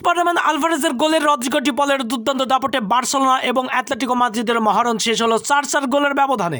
Spiderman আলভারেজের গোলের Rodrigo D পলের দুর্দান্ত দাপটে বার্সেলোনা এবং অ্যাটলেটিকো মাদ্রিদের মহারণ শেষ হলো চার চার গোলের ব্যবধানে।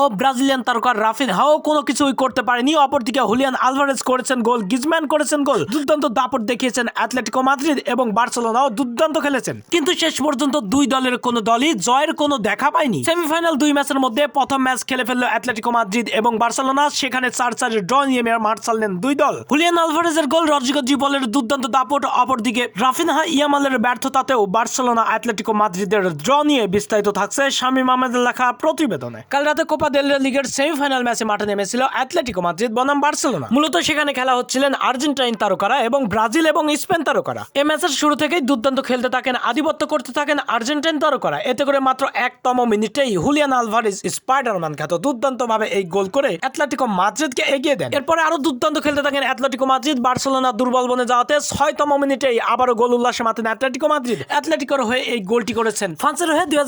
ও ব্রাজিলিয়ান তারকা রাফিন হাও কোনো কিছুই করতে পারেনি। অপরদিকে হুলিয়ান আলভারেজ করেছেন গোল গিজম্যান করেছেন গোল, দুর্দান্ত দাপট দেখিয়েছেন অ্যাটলেটিকো মাদ্রিদ এবং বার্সেলোনাও দুর্দান্ত খেলেছেন। কিন্তু শেষ পর্যন্ত দুই দলের কোনো দলই জয়ের কোনো দেখা পায়নি। সেমিফাইনাল দুই ম্যাচের মধ্যে প্রথম ম্যাচ খেলে ফেলল অ্যাটলেটিকো মাদ্রিদ এবং বার্সেলোনা, সেখানে চার চার ড্র নিয়ে মাঠ চাললেন দুই দল। হুলিয়ান আলভারেজের গোল রদ্রিগো জি পলের দুর্দান্ত দাপট, অপরদিকে রাফিনহা ইয়ামালের ব্যর্থতাতেও বার্সেলোনা, অ্যাটলেটিকো মাদ্রিদের ড্র নিয়ে বিস্তারিত থাকছে শামীম আহমেদের লেখা প্রতিবেদনে। কাল রাতে কোপা দেল লিগের সেমিফাইনাল ম্যাচে মাঠে নেমেছিল অ্যাটলেটিকো মাদ্রিদ বনাম বার্সেলোনা। মূলত সেখানে খেলা হচ্ছিলেন আর্জেন্টাইন তারকারা এবং ব্রাজিল এবং স্পেন তারকারা। এ ম্যাচের শুরু থেকেই দুর্দান্ত খেলতে থাকেন, আধিপত্য করতে থাকেন আর্জেন্টাইন তারকারা। এতে করে মাত্র একতম মিনিটেই হুলিয়ান আলভারেজ স্পাইডারম্যান খ্যাত দুর্দান্ত ভাবে এই গোল করে অ্যাটলেটিকো মাদ্রিদকে এগিয়ে দেন। এরপরে আরও দুর্দান্ত খেলতে থাকেন অ্যাটলেটিকো মাদ্রিদ। বার্সেলোনা দুর্বল বনে যাওয়াতে ছয়তম মিনিটেই আবারও গোল উল্লাসে মাতেন অ্যাটলেটিকো মাদ্রিদ। অ্যাটলেটিকোর হয়ে এই গোলটি করেছেন। ফ্রান্সের হয়ে দুই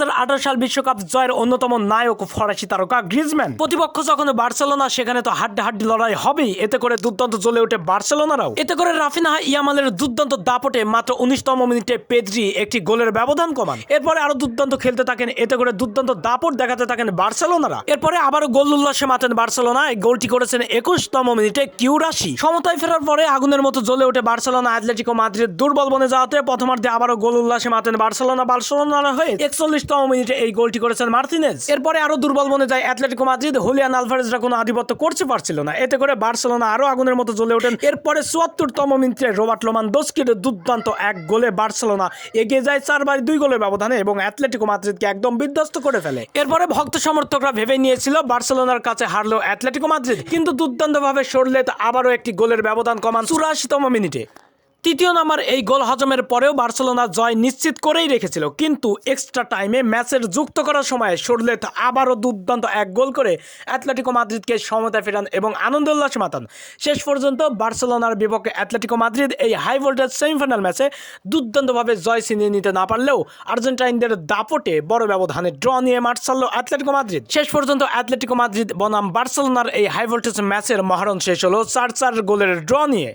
সাল বিশ্বকাপ জয়ের অন্যতম নায়ক ফরাসি তারকা গ্রিজম্যান প্রতিপক্ষ যখন বার্সেলোনা সেখানে তো হাড্ডা হাড্ডি লড়াই হবেই। এতে করে দুর্দান্ত জ্বলে ওঠে বার্সেলোনারাও। এতে করে রাফিনাহা ইয়ামালের দুর্দান্ত দাপটে মাত্র উনিশতম মিনিটে পেদ্রি একটি গোলের ব্যবধান কমান। এরপরে আরও দুর্দান্ত খেলতে থাকেন এতে করে দুর্দান্ত দাপট দেখাতে থাকেন বার্সেলোনারা। এরপরে আবারও গোল উল্লাসে মাতেন বার্সেলোনা এই গোলটি করেছেন একুশতম মিনিটে কিউরাশি। সমতায় ফেরার পরে আগুনের মতো জ্বলে ওঠে বার্সেলোনা অ্যাথলেটিকো মাদ্রিদ। দুর্বল বনে যাওয়াতে প্রথমার্ধে আবারও গোল উল্লাসে মাতেন বার্সেলোনা। বার্সেলোনার হয়ে একচল্লিশতম মিনিটে এই গোলটি করেছেন মার্টিনেজ এরপরে আরও দুর্বল বনে যায় অ্যাথলেটিকো মাদ্রিদ। হুলিয়ান আলভারেজরা কোনো আধিপত্য করতে পারছিল না। এতে করে বার্সেলোনা আরও আগুনের মতো জ্বলে ওঠেন। এরপরে চুয়াত্তরতম মিনিটে রোবার্ট লোমান দোস্কির দুর্দান্ত এক গোলে বার্সেলোনা এগিয়ে যায় চার বাই দুই গোলের ব্যবধানে এবং অ্যাথলেটিকো মাদ্রিদকে একদম বিধ্বস্ত করে ফেলে। এরপরে ভক্ত সমর্থকরা ভেবে নিয়েছিল বার্সেলোনার কাছে হারলো অ্যাথলেটিকো মাদ্রিদ। কিন্তু দুর্দান্তভাবে সরলে আবারও একটি গোলের ব্যবধান কমান চুরাশিতম মিনিটে। তৃতীয় নাম্বার এই গোল হজমের পরেও বার্সেলোনা জয় নিশ্চিত করেই রেখেছিল। কিন্তু এক্সট্রা টাইমে ম্যাচের যুক্ত করার সময় সরলেত আবারও দুর্দান্ত এক গোল করে অ্যাথলেটিকো মাদ্রিদকে সমতা ফেরান এবং আনন্দ উল্লাস মাতান। শেষ পর্যন্ত বার্সেলোনার বিপক্ষে অ্যাথলেটিকো মাদ্রিদ এই হাই ভোল্টেজ সেমিফাইনাল ম্যাচে দুর্দান্তভাবে জয় ছিনিয়ে নিতে না পারলেও আর্জেন্টাইনদের দাপটে বড় ব্যবধানে ড্র নিয়ে মাঠ ছাড়ল অ্যাথলেটিকো মাদ্রিদ। শেষ পর্যন্ত অ্যাথলেটিকো মাদ্রিদ বনাম বার্সেলোনার এই হাই ভোল্টেজ ম্যাচের মহারণ শেষ হলো চার চার গোলের ড্র নিয়ে।